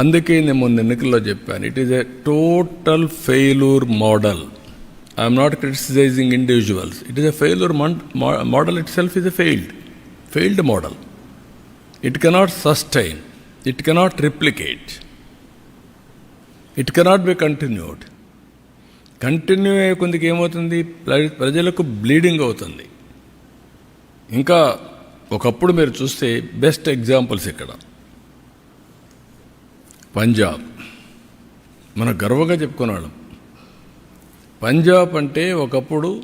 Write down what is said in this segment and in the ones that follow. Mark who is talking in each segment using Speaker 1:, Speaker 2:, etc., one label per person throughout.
Speaker 1: అందుకే నేను మొన్న ఎన్నికల్లో చెప్పాను. It is a total failure model I'm not criticising individuals it is a failure model itself is a failed failed model it cannot sustain it cannot replicate it cannot be continued continue అయ్యే కొందికి ఏమవుతుంది? ప్రజలకు bleeding అవుతుంది. ఇంకా ఒకప్పుడు మీరు చూస్తే best examples ఇక్కడ. పంజాబ్. మన గర్వంగా చెప్పుకున్నాడు పంజాబ్ అంటే ఒకప్పుడు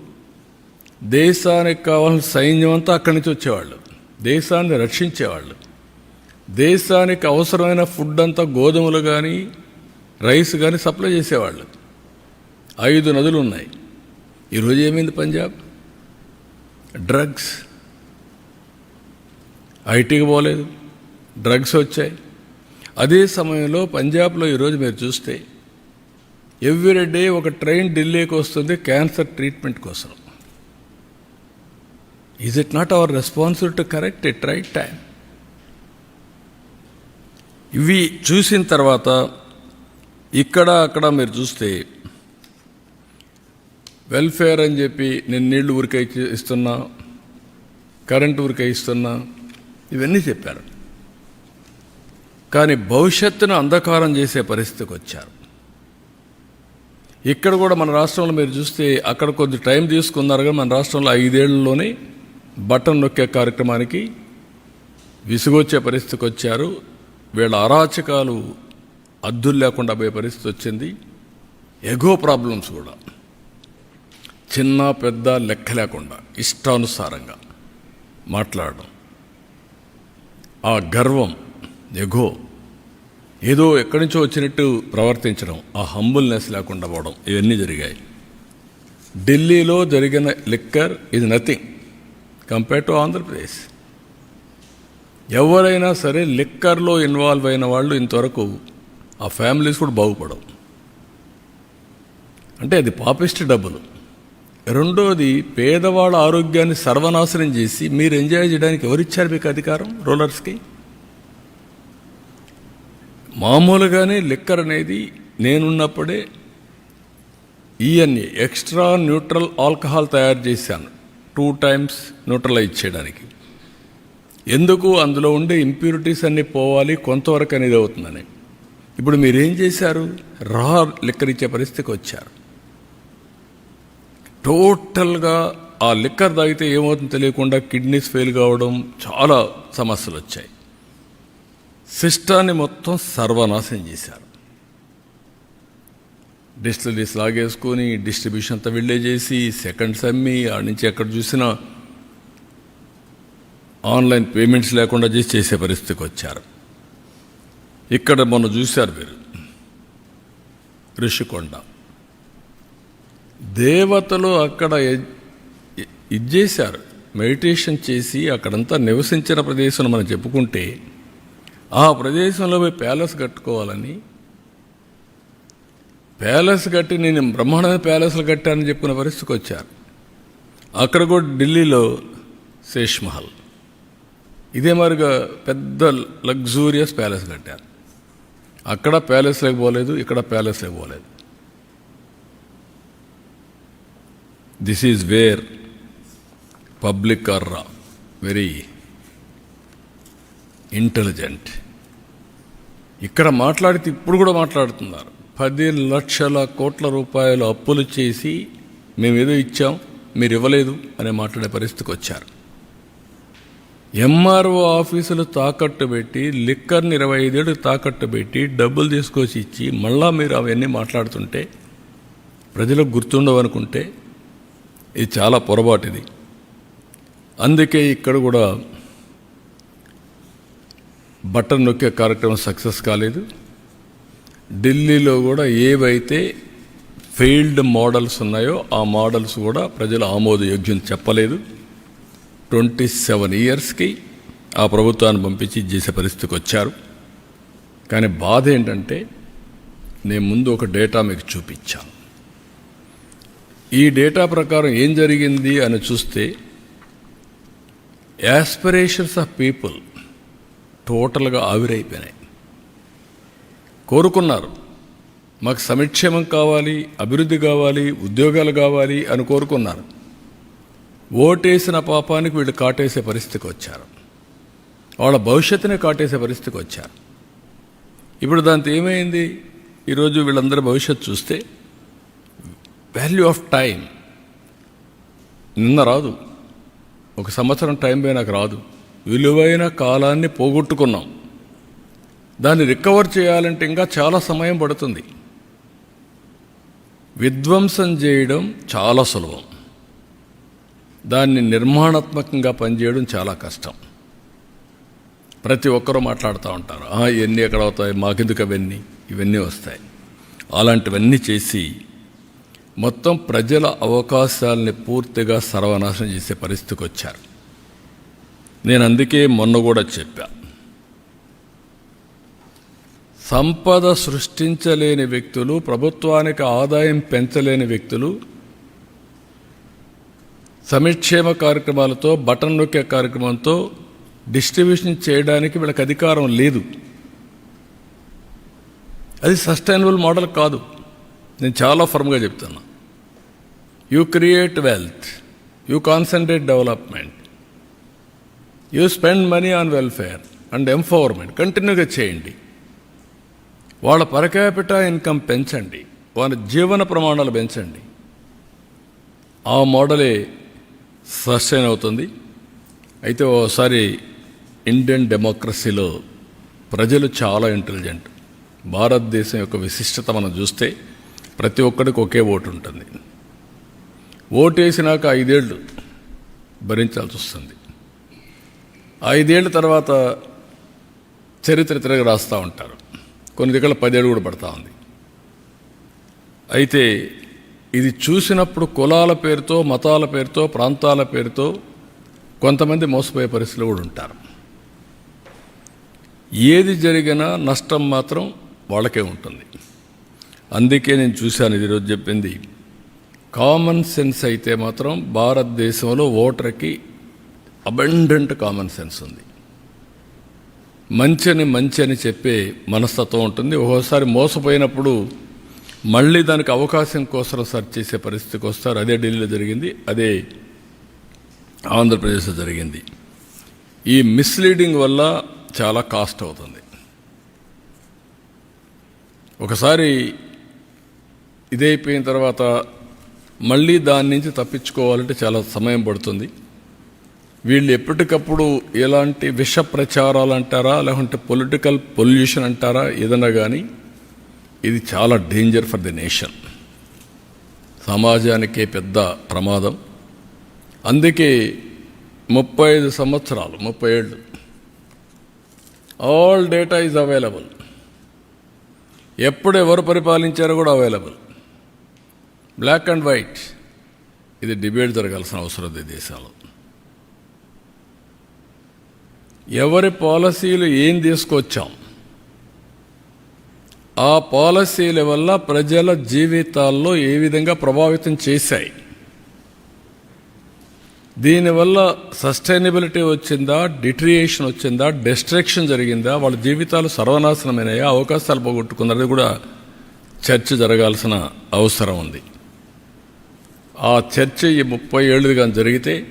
Speaker 1: దేశానికి కావాల్సిన సైన్యం అంతా అక్కడి నుంచి వచ్చేవాళ్ళు. దేశాన్ని రక్షించేవాళ్ళు. దేశానికి అవసరమైన ఫుడ్ అంతా గోధుమలు కానీ రైస్ కానీ సప్లై చేసేవాళ్ళు. ఐదు నదులు ఉన్నాయి. ఈరోజు ఏమైంది పంజాబ్? డ్రగ్స్. ఐటీకి పోలేదు. డ్రగ్స్ వచ్చాయి. అదే సమయంలో పంజాబ్లో ఈరోజు మీరు చూస్తే ఎవ్రీ డే ఒక ట్రైన్ ఢిల్లీకి వస్తుంది క్యాన్సర్ ట్రీట్మెంట్ కోసం. Is it not our responsibility to correct it right time ఇవి చూసిన తర్వాత ఇక్కడ అక్కడ మీరు చూస్తే వెల్ఫేర్ అని చెప్పి నేను నీళ్ళు ఊరికే ఇస్తున్నా కరెంట్ ఊరికే ఇస్తున్నా ఇవన్నీ చెప్పారు. కానీ భవిష్యత్తును అంధకారం చేసే పరిస్థితికి వచ్చారు. ఇక్కడ కూడా మన రాష్ట్రంలో మీరు చూస్తే అక్కడ కొద్ది టైం తీసుకున్నారు కానీ మన రాష్ట్రంలో ఐదేళ్ళలోనే బటన్ నొక్కే కార్యక్రమానికి విసుగొచ్చే పరిస్థితికి వచ్చారు. వీళ్ళ అరాచకాలు అద్దులు లేకుండా పోయే పరిస్థితి వచ్చింది. ఎగో ప్రాబ్లమ్స్ కూడా. చిన్న పెద్ద లెక్క లేకుండా ఇష్టానుసారంగా మాట్లాడడం. ఆ గర్వం ఎగో ఏదో ఎక్కడి నుంచో వచ్చినట్టు ప్రవర్తించడం ఆ హంబుల్నెస్ లేకుండా పోవడం ఇవన్నీ జరిగాయి. ఢిల్లీలో జరిగిన లిక్కర్ ఇది నథింగ్ కంపేర్ టు ఆంధ్రప్రదేశ్. ఎవరైనా సరే లిక్కర్లో ఇన్వాల్వ్ అయిన వాళ్ళు ఇంతవరకు ఆ ఫ్యామిలీస్ కూడా బాగుపడవు. అంటే అది పాపిస్ట్ డబ్బులు. రెండోది పేదవాళ్ళ ఆరోగ్యాన్ని సర్వనాశనం చేసి మీరు ఎంజాయ్ చేయడానికి ఎవరిచ్చారు మీకు అధికారం? రూలర్స్కి మామూలుగానే లిక్కర్ అనేది నేనున్నప్పుడే ఈఎన్ఏ ఎక్స్ట్రా న్యూట్రల్ ఆల్కహాల్ తయారు చేశాను. టూ టైమ్స్ న్యూట్రలైజ్ చేయడానికి. ఎందుకు? అందులో ఉండే ఇంప్యూరిటీస్ అన్నీ పోవాలి కొంతవరకు అనేది అవుతుందని. ఇప్పుడు మీరేం చేశారు? రా లిక్కర్ ఇచ్చే పరిస్థితికి వచ్చారు. టోటల్గా ఆ లిక్కర్ తాగితే ఏమవుతుందో తెలియకుండా కిడ్నీస్ ఫెయిల్ కావడం చాలా సమస్యలు వచ్చాయి. సిస్టాన్ని మొత్తం సర్వనాశనం చేశారు. డిస్టిలరీస్ లాగేసుకొని డిస్ట్రిబ్యూషన్ అంతా వెళ్ళే చేసి సెకండ్స్ అమ్మి ఆడ నుంచి ఎక్కడ చూసినా ఆన్లైన్ పేమెంట్స్ లేకుండా చేసి చేసే పరిస్థితికి వచ్చారు. ఇక్కడ మొన్న చూశారు మీరు. ఋషికొండ. దేవతలు అక్కడ ఇది చేశారు మెడిటేషన్ చేసి అక్కడంతా నివసించిన ప్రదేశం మనం చెప్పుకుంటే ఆ ప్రదేశంలో పోయి ప్యాలెస్ కట్టుకోవాలని. ప్యాలెస్ కట్టి నేను బ్రహ్మాండమైన ప్యాలెస్లు కట్టానని చెప్పిన పరిస్థితికి వచ్చారు. అక్కడ కూడా ఢిల్లీలో శేష్ మహల్ ఇదే మరిగా పెద్ద లగ్జూరియస్ ప్యాలెస్ కట్టారు. అక్కడ ప్యాలెస్లోకి పోలేదు ఇక్కడ ప్యాలెస్లోకి పోలేదు. This is where public are very intelligent ఇక్కడ మాట్లాడితే ఇప్పుడు కూడా మాట్లాడుతున్నారు. పది లక్షల కోట్ల రూపాయలు అప్పులు చేసి మేము ఏదో ఇచ్చాం మీరు ఇవ్వలేదు అనే మాట్లాడే పరిస్థితికి వచ్చారు. ఎంఆర్ఓ ఆఫీసులు తాకట్టు పెట్టి లిక్కర్ని ఇరవై ఐదేళ్ళు తాకట్టు పెట్టి డబ్బులు తీసుకొచ్చి ఇచ్చి మళ్ళా మీరు అవన్నీ మాట్లాడుతుంటే ప్రజలకు గుర్తుండవనుకుంటే ఇది చాలా పొరపాటు ఇది. అందుకే ఇక్కడ కూడా బటన్ నొక్కే కార్యక్రమం సక్సెస్ కాలేదు. ఢిల్లీలో కూడా ఏవైతే ఫెయిల్డ్ మోడల్స్ ఉన్నాయో ఆ మోడల్స్ కూడా ప్రజలు ఆమోదయోగ్యం చెప్పలేదు. ట్వంటీ సెవెన్ ఇయర్స్కి ఆ ప్రభుత్వాన్ని పంపించి చేసే పరిస్థితికి వచ్చారు. కానీ బాధ ఏంటంటే నేను ముందు ఒక డేటా మీకు చూపించాను ఈ డేటా ప్రకారం ఏం జరిగింది అని చూస్తే యాస్పిరేషన్స్ ఆఫ్ పీపుల్ టోటల్గా ఆవిరైపోయినాయి. కోరుకున్నారు. మాకు సమిక్షేమం కావాలి అభివృద్ధి కావాలి ఉద్యోగాలు కావాలి అని కోరుకున్నారు. ఓటేసిన పాపానికి వీళ్ళు కాటేసే పరిస్థితికి వచ్చారు. వాళ్ళ భవిష్యత్తునే కాటేసే పరిస్థితికి వచ్చారు. ఇప్పుడు దాంతో ఏమైంది? ఈరోజు వీళ్ళందరి భవిష్యత్తు చూస్తే వాల్యూ ఆఫ్ టైం నిన్న రాదు. ఒక సంవత్సరం టైం పోయినాక రాదు. విలువైన కాలాన్ని పోగొట్టుకున్నాం. దాన్ని రికవర్ చేయాలంటే ఇంకా చాలా సమయం పడుతుంది. విధ్వంసం చేయడం చాలా సులభం. దాన్ని నిర్మాణాత్మకంగా పనిచేయడం చాలా కష్టం. ప్రతి ఒక్కరూ మాట్లాడుతూ ఉంటారు. ఇవన్నీ ఎక్కడ అవుతాయి? మాకెందుకు అవన్నీ? ఇవన్నీ వస్తాయి. అలాంటివన్నీ చేసి మొత్తం ప్రజల అవకాశాలని పూర్తిగా సర్వనాశనం చేసే పరిస్థితికి వచ్చారు. నేను అందుకే మొన్న కూడా చెప్పా. సంపద సృష్టించలేని వ్యక్తులు ప్రభుత్వానికి ఆదాయం పెంచలేని వ్యక్తులు సమిక్షేమ కార్యక్రమాలతో బటన్ నొక్కే కార్యక్రమంతో డిస్ట్రిబ్యూషన్ చేయడానికి వీళ్ళకి అధికారం లేదు. అది సస్టైనబుల్ మోడల్ కాదు. నేను చాలా ఫర్మ్గా చెప్తున్నా. You create wealth you concentrate development. You spend money on welfare and empowerment కంటిన్యూగా చేయండి వాళ్ళ పరకాపిట ఇన్కమ్ పెంచండి. వాళ్ళ జీవన ప్రమాణాలు పెంచండి. ఆ మోడలే సస్టైన్ అవుతుంది. అయితే ఓసారి ఇండియన్ డెమోక్రసీలో ప్రజలు చాలా ఇంటెలిజెంట్ భారతదేశం యొక్క విశిష్టత మనం చూస్తే ప్రతి ఒక్కడికి ఒకే ఓటు ఉంటుంది. ఓటు వేసినాక ఐదేళ్ళు భరించాల్సి వస్తుంది. ఐదేళ్ళ తర్వాత చరిత్ర తిరగ రాస్తూ ఉంటారు. కొన్ని దగ్గర పదేళ్ళు కూడా పడతా ఉంది. అయితే ఇది చూసినప్పుడు కులాల పేరుతో మతాల పేరుతో ప్రాంతాల పేరుతో కొంతమంది మోసపోయే పరిస్థితులు కూడా ఉంటారు. ఏది జరిగినా నష్టం మాత్రం వాళ్ళకే ఉంటుంది. అందుకే నేను చూశాను ఇది ఈరోజు చెప్పింది. కామన్ సెన్స్ అయితే మాత్రం భారతదేశంలో ఓటర్కి అబండెంట్ కామన్ సెన్స్ ఉంది. మంచిని మంచి అని చెప్పే మనస్తత్వం ఉంటుంది. ఒక్కోసారి మోసపోయినప్పుడు మళ్ళీ దానికి అవకాశం కోసం సెర్చ్ చేసే పరిస్థితికి వస్తారు. అదే ఢిల్లీలో జరిగింది అదే ఆంధ్రప్రదేశ్లో జరిగింది. ఈ మిస్లీడింగ్ వల్ల చాలా కాస్ట్ అవుతుంది. ఒకసారి ఇదైపోయిన తర్వాత మళ్ళీ దాని నుంచి తప్పించుకోవాలంటే చాలా సమయం పడుతుంది. వీళ్ళు ఎప్పటికప్పుడు ఎలాంటి విష ప్రచారాలు అంటారా లేకుంటే పొలిటికల్ పొల్యూషన్ అంటారా ఏదన్నా కానీ ఇది చాలా డేంజర్ ఫర్ ది నేషన్. సమాజానికే పెద్ద ప్రమాదం. అందుకే ముప్పై ఐదు సంవత్సరాలు ముప్పై ఏళ్ళు ఆల్ డేటా ఈజ్ అవైలబుల్. ఎప్పుడు ఎవరు పరిపాలించారో కూడా అవైలబుల్. Black and white. ఇది డిబేట్ జరగాల్సిన అవసరం ఉంది దేశంలో ఎవరి పాలసీలు ఏం తీసుకొచ్చాం? ఆ పాలసీల వల్ల ప్రజల జీవితాల్లో ఏ విధంగా ప్రభావితం చేశాయి? దీనివల్ల సస్టైనబిలిటీ వచ్చిందా? డిట్రియేషన్ వచ్చిందా? డిస్ట్రక్షన్ జరిగిందా? వాళ్ళ జీవితాలు సర్వనాశనమైనాయా? అవకాశాలు పోగొట్టుకున్నది కూడా చర్చ జరగాల్సిన అవసరం ఉంది. ఆ చర్చ ఈ ముప్పై ఏళ్ళుగా జరిగితే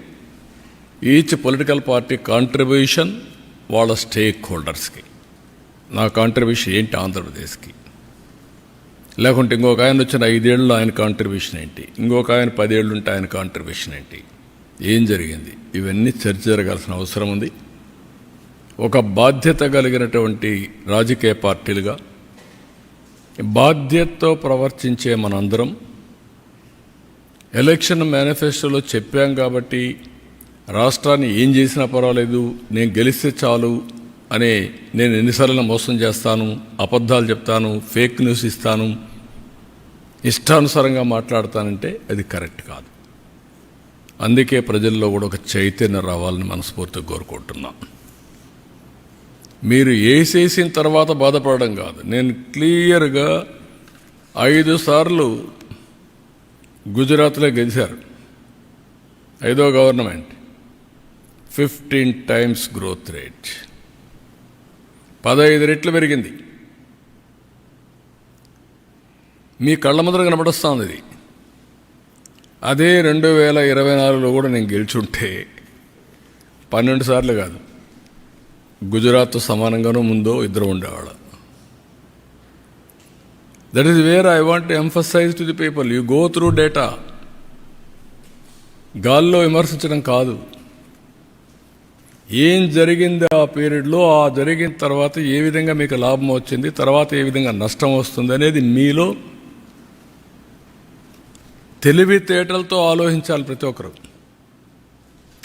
Speaker 1: ఈచ్ పొలిటికల్ పార్టీ కాంట్రిబ్యూషన్ వాళ్ళ స్టేక్ హోల్డర్స్కి నా కాంట్రిబ్యూషన్ ఏంటి ఆంధ్రప్రదేశ్కి? లేకుంటే ఇంకొక ఆయన వచ్చిన ఐదేళ్ళు ఆయన కాంట్రిబ్యూషన్ ఏంటి? ఇంకొక ఆయన పదేళ్ళు ఉంటే ఆయన కాంట్రిబ్యూషన్ ఏంటి? ఏం జరిగింది? ఇవన్నీ చర్చ జరగాల్సిన అవసరం ఉంది. ఒక బాధ్యత కలిగినటువంటి రాజకీయ పార్టీలుగా బాధ్యతతో ప్రవర్తించే మనందరం ఎలక్షన్ మేనిఫెస్టోలో చెప్పాం కాబట్టి రాష్ట్రాన్ని ఏం చేసినా పర్వాలేదు నేను గెలిస్తే చాలు అనే నేను ఎన్నిసార్లు మోసం చేస్తాను అబద్ధాలు చెప్తాను ఫేక్ న్యూస్ ఇస్తాను ఇష్టానుసారంగా మాట్లాడతానంటే అది కరెక్ట్ కాదు. అందుకే ప్రజల్లో కూడా ఒక చైతన్యం రావాలని మనస్ఫూర్తిగా కోరుకుంటున్నాం. మీరు వేసేసిన తర్వాత బాధపడడం కాదు. నేను క్లియర్గా ఐదు సార్లు గుజరాత్లో గెలిచారు. ఐదో government. Fifteen times growth rate. పదహైదు రెట్లు పెరిగింది. మీ కళ్ళ ముందర కనబడుస్తుంది ఇది అదే రెండు వేల ఇరవై నాలుగులో కూడా నేను గెలిచుంటే పన్నెండు సార్లు కాదు. గుజరాత్తో సమానంగానూ ముందో ఇద్దరు ఉండేవాళ్ళు. That is where I want emphasise to the people you go through data గాల్లో విమర్శించడం కాదు. ఏం జరిగింది ఆ పీరియడ్లో? ఆ జరిగిన తర్వాత ఏ విధంగా మీకు లాభం వచ్చింది? తర్వాత ఏ విధంగా నష్టం వస్తుంది అనేది మీలో తెలివితేటలతో ఆలోచించాలి ప్రతి ఒక్కరు.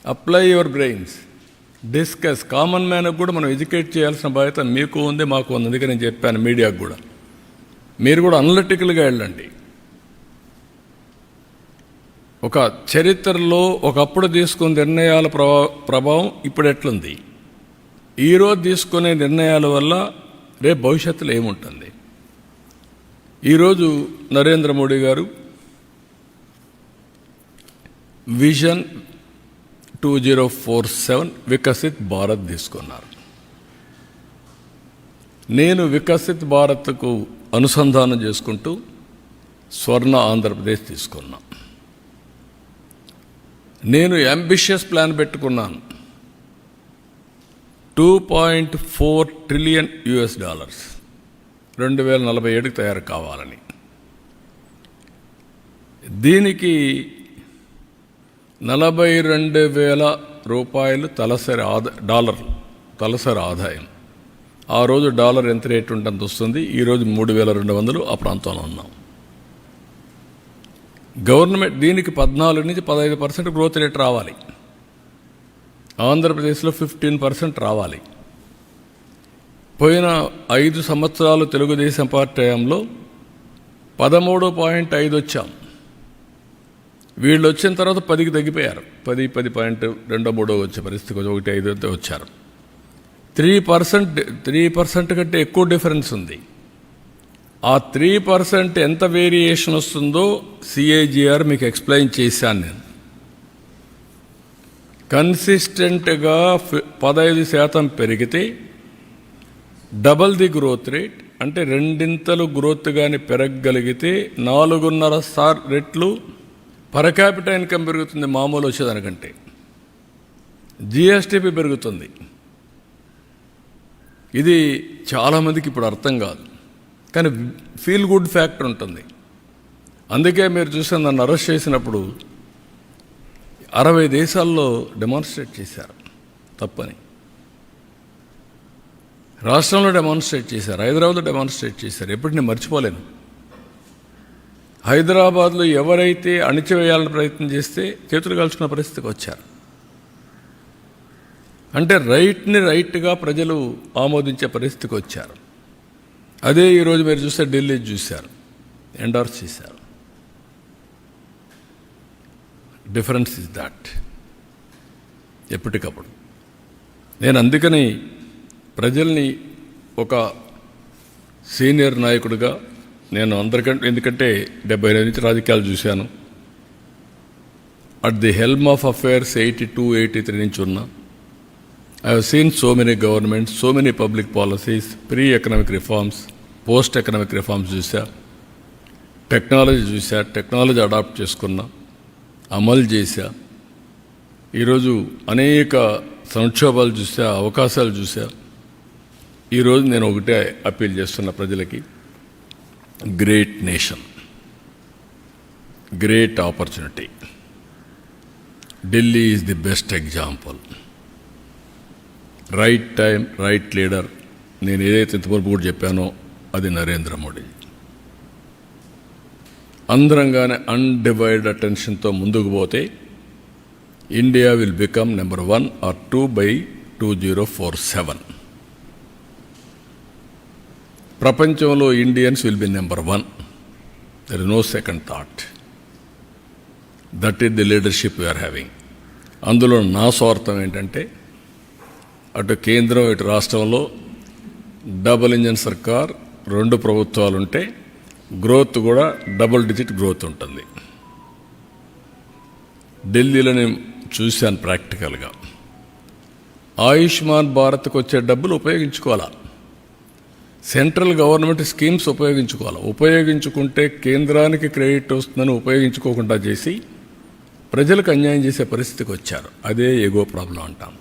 Speaker 1: Apply your brains discuss common మ్యాన్కి కూడా మనం ఎడ్యుకేట్ చేయాల్సిన బాధ్యత మీకు ఉంది మాకు ఉంది. అందుకే నేను చెప్పాను మీడియాకు కూడా. మీరు కూడా అనలిటికల్గా వెళ్ళండి. ఒక చరిత్రలో ఒకప్పుడు తీసుకున్న నిర్ణయాల ప్రభా ప్రభావం ఇప్పుడు ఎట్లుంది? ఈరోజు తీసుకునే నిర్ణయాల వల్ల రేపు భవిష్యత్తులో ఏముంటుంది? ఈరోజు నరేంద్ర మోడీ గారు vision two zero four seven Viksit Bharat తీసుకున్నారు. నేను వికసిత్ భారత్కు అనుసంధానం చేసుకుంటూ స్వర్ణ ఆంధ్రప్రదేశ్ తీసుకున్నా. నేను అంబిషియస్ ప్లాన్ పెట్టుకున్నాను. Two point four trillion US dollars రెండు వేల నలభై ఏడుకి తయారు కావాలని. దీనికి నలభై రెండు వేల రూపాయలు తలసరి ఆదా డాలర్లు తలసరి ఆదాయం. ఆ రోజు డాలర్ ఎంత రేటు ఉంటుంది వస్తుంది? ఈరోజు మూడు వేల రెండు వందలు ఆ ప్రాంతంలో ఉన్నాం. గవర్నమెంట్ దీనికి పద్నాలుగు నుంచి పదహైదు పర్సెంట్ గ్రోత్ రేట్ రావాలి. ఆంధ్రప్రదేశ్లో ఫిఫ్టీన్ పర్సెంట్ రావాలి. పోయిన ఐదు సంవత్సరాలు తెలుగుదేశం పార్టీ హయాంలో పదమూడు పాయింట్ ఐదు వచ్చాం. వీళ్ళు వచ్చిన తర్వాత పదికి తగ్గిపోయారు. పది పది పాయింట్ రెండో మూడో వచ్చే పరిస్థితి కొంచెం ఒకటి ఐదు వచ్చారు. త్రీ పర్సెంట్ త్రీ పర్సెంట్ కంటే ఎక్కువ డిఫరెన్స్ ఉంది. ఆ త్రీ పర్సెంట్ ఎంత వేరియేషన్ వస్తుందో సిఏజిఆర్ మీకు ఎక్స్ప్లెయిన్ చేశాను నేను. కన్సిస్టెంట్గా పదహైదు శాతం పెరిగితే డబల్ ది గ్రోత్ రేట్ అంటే రెండింతలు గ్రోత్ కానీ పెరగగలిగితే నాలుగున్నర సార్ రెట్లు పర్ క్యాపిటల్ ఇన్కమ్ పెరుగుతుంది మామూలు వచ్చేదానికంటే జిఎస్టీపీ పెరుగుతుంది. ఇది చాలామందికి ఇప్పుడు అర్థం కాదు. కానీ ఫీల్ గుడ్ ఫ్యాక్టర్ ఉంటుంది. అందుకే మీరు చూసిన నన్ను అరెస్ట్ చేసినప్పుడు అరవై దేశాల్లో డెమాన్స్ట్రేట్ చేశారు తప్పని. రాష్ట్రంలో డెమాన్స్ట్రేట్ చేశారు హైదరాబాద్లో డెమాన్స్ట్రేట్ చేశారు ఎప్పుడు నేను మర్చిపోలేను. హైదరాబాద్లో ఎవరైతే అణిచివేయాలని ప్రయత్నం చేస్తే చేతులు కాల్చుకున్న పరిస్థితికి వచ్చారు. అంటే రైట్ని రైట్గా ప్రజలు ఆమోదించే పరిస్థితికి వచ్చారు. అదే ఈరోజు మీరు చూస్తే ఢిల్లీ చూశారు ఎండార్స్ చేశారు. డిఫరెన్స్ ఇస్ దాట్ ఎప్పటికప్పుడు. నేను అందుకని ప్రజల్ని ఒక సీనియర్ నాయకుడిగా నేను అందరికంటే ఎందుకంటే డెబ్బై ఐదు నుంచి రాజకీయాలు చూశాను. At the helm of affairs eighty two eighty three నుంచి ఉన్నా I have seen so many government so many public policies pre economic reforms post economic reforms చూసా టెక్నాలజీ చూసా టెక్నాలజీ అడాప్ట్ చేసుకున్నా అమలు చేశా. ఈరోజు అనేక సంక్షోభాలు చూసా అవకాశాలు చూసా ఈరోజు నేను ఒకటే అప్పీల్ చేస్తున్న ప్రజలకి great nation great opportunity Delhi is the best example right time right leader నేను ఏదైతే ఇంతవరకు కూడా చెప్పానో అది నరేంద్ర మోడీ. అందరంగానే అన్డివైడ్ అటెన్షన్తో ముందుకు పోతే India will become number one or two by two zero four seven ప్రపంచంలో Indians will be number one there is no second thought that is the leadership we are having అందులో నా స్వార్థం ఏంటంటే అటు కేంద్రం ఇటు రాష్ట్రంలో డబుల్ ఇంజన్ సర్కార్ రెండు ప్రభుత్వాలు ఉంటే గ్రోత్ కూడా డబుల్ డిజిట్ గ్రోత్ ఉంటుంది. ఢిల్లీలో నేను చూశాను ప్రాక్టికల్గా. ఆయుష్మాన్ భారత్కి వచ్చే డబ్బులు ఉపయోగించుకోవాలా? సెంట్రల్ గవర్నమెంట్ స్కీమ్స్ ఉపయోగించుకోవాలి? ఉపయోగించుకుంటే కేంద్రానికి క్రెడిట్ వస్తుందని ఉపయోగించుకోకుండా చేసి ప్రజలకు అన్యాయం చేసే పరిస్థితికి వచ్చారు అదే ఎగో ప్రాబ్లం అంటాం.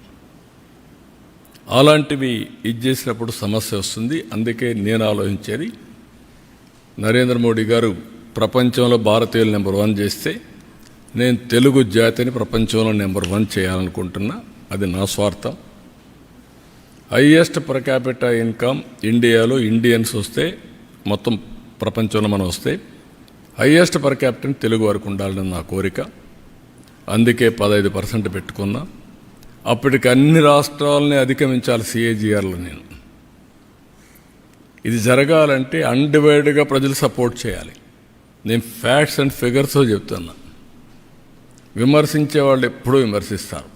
Speaker 1: అలాంటివి ఇది చేసినప్పుడు సమస్య వస్తుంది. అందుకే నేను ఆలోచించేది నరేంద్ర మోడీ గారు ప్రపంచంలో భారతీయులు నెంబర్ వన్ చేస్తే నేను తెలుగు జాతిని ప్రపంచంలో నెంబర్ వన్ చేయాలనుకుంటున్నా. అది నా స్వార్థం. హయ్యెస్ట్ పర్ క్యాపిటల్ ఇన్కమ్ ఇండియాలో ఇండియన్స్ వస్తే మొత్తం ప్రపంచంలో మనం వస్తే హయ్యెస్ట్ పర్ క్యాపిటల్ తెలుగు వరకు ఉండాలని నా కోరిక. అందుకే పదహైదు పర్సెంట్ పెట్టుకున్నా. అప్పటికి అన్ని రాష్ట్రాలని అధిగమించాలి సిఏజీఆర్లో నేను. ఇది జరగాలంటే అన్డివైడ్గా ప్రజలు సపోర్ట్ చేయాలి. నేను ఫ్యాక్ట్స్ అండ్ ఫిగర్స్తో చెప్తున్నా. విమర్శించే వాళ్ళు ఎప్పుడూ విమర్శిస్తారు.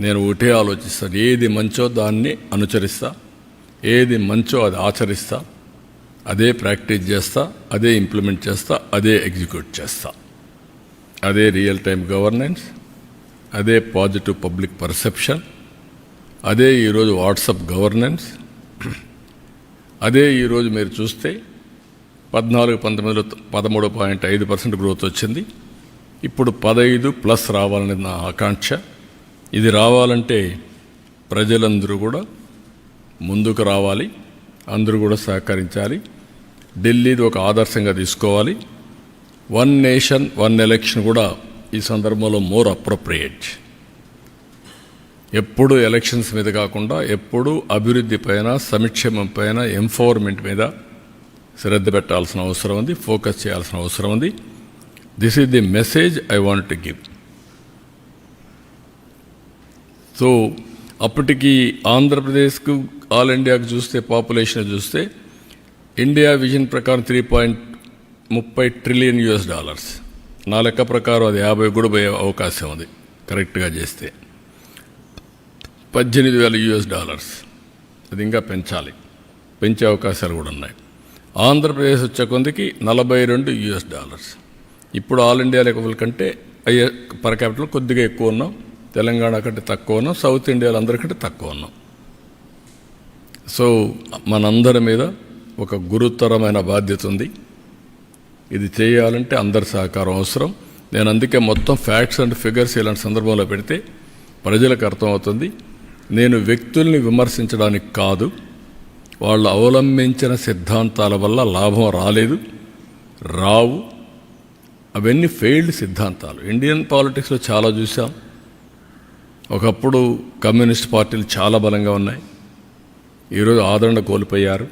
Speaker 1: నేను ఒకటే ఆలోచిస్తాను ఏది మంచో దాన్ని అనుసరిస్తా ఏది మంచో అది ఆచరిస్తా అదే ప్రాక్టీస్ చేస్తా అదే ఇంప్లిమెంట్ చేస్తా అదే ఎగ్జిక్యూట్ చేస్తా. అదే రియల్ టైం గవర్నెన్స్ అదే పాజిటివ్ పబ్లిక్ పర్సెప్షన్ అదే ఈరోజు వాట్సప్ గవర్నెన్స్ అదే ఈరోజు మీరు చూస్తే పద్నాలుగు పంతొమ్మిదిలో పదమూడు పాయింట్ ఐదు పర్సెంట్ గ్రోత్ వచ్చింది. ఇప్పుడు పదహైదు ప్లస్ రావాలని నా ఆకాంక్ష. ఇది రావాలంటే ప్రజలందరూ కూడా ముందుకు రావాలి అందరూ కూడా సహకరించాలి. ఢిల్లీది ఒక ఆదర్శంగా తీసుకోవాలి. వన్ నేషన్ వన్ ఎలక్షన్ కూడా ఈ సందర్భంలో మోర్ అప్రోప్రియేట్. ఎప్పుడు ఎలక్షన్స్ మీద కాకుండా ఎప్పుడు అభివృద్ధి పైన సంక్షేమం పైన ఎంఫోర్మెంట్ మీద శ్రద్ధ పెట్టాల్సిన అవసరం ఉంది ఫోకస్ చేయాల్సిన అవసరం ఉంది. This is the message I want to give so అప్పటికి ఆంధ్రప్రదేశ్కు ఆల్ ఇండియాకు చూస్తే పాపులేషన్ చూస్తే ఇండియా విజన్ ప్రకారం త్రీ పాయింట్ ముప్పై ట్రిలియన్ యుఎస్ డాలర్స్ నా లెక్క ప్రకారం అది యాభై కూడా పోయే అవకాశం ఉంది కరెక్ట్గా చేస్తే. పద్దెనిమిది వేల యుఎస్ డాలర్స్. అది ఇంకా పెంచాలి. పెంచే అవకాశాలు కూడా ఉన్నాయి. ఆంధ్రప్రదేశ్ వచ్చే కొందికి నలభై రెండు యుఎస్ డాలర్స్. ఇప్పుడు ఆల్ ఇండియా లెవెల్ కంటే అయ్యే పర్ క్యాపిటల్ కొద్దిగా ఎక్కువ ఉన్నాం. తెలంగాణ కంటే తక్కువ ఉన్నాం. సౌత్ ఇండియాలో అందరికంటే తక్కువ ఉన్నాం. సో మనందరి మీద ఒక గురుతరమైన బాధ్యత ఉంది. ఇది చేయాలంటే అందరి సహకారం అవసరం. నేను అందుకే మొత్తం ఫ్యాక్ట్స్ అండ్ ఫిగర్స్ ఇలాంటి సందర్భంలో పెడితే ప్రజలకు అర్థమవుతుంది. నేను వ్యక్తుల్ని విమర్శించడానికి కాదు వాళ్ళు అవలంబించిన సిద్ధాంతాల వల్ల లాభం రాలేదు. రావు అవన్నీ ఫెయిల్డ్ సిద్ధాంతాలు. ఇండియన్ పాలిటిక్స్లో చాలా చూసాం ఒకప్పుడు కమ్యూనిస్ట్ పార్టీలు చాలా బలంగా ఉన్నాయి. ఈరోజు ఆదరణ కోల్పోయారు.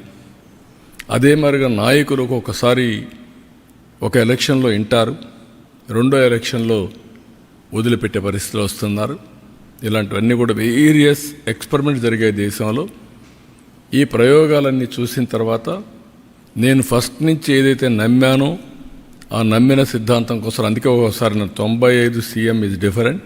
Speaker 1: అదే మరిగా నాయకులు ఒక్కొక్కసారి ఒక ఎలక్షన్లో వింటారు రెండో ఎలక్షన్లో వదిలిపెట్టే పరిస్థితులు వస్తున్నారు. ఇలాంటివన్నీ కూడా వేరియస్ ఎక్స్పెరిమెంట్ జరిగే దేశంలో ఈ ప్రయోగాలన్నీ చూసిన తర్వాత నేను ఫస్ట్ నుంచి ఏదైతే నమ్మానో ఆ నమ్మిన సిద్ధాంతం కోసం అందుకే ఒకసారి నేను తొంభై ఐదు సీఎం ఇస్ డిఫరెంట్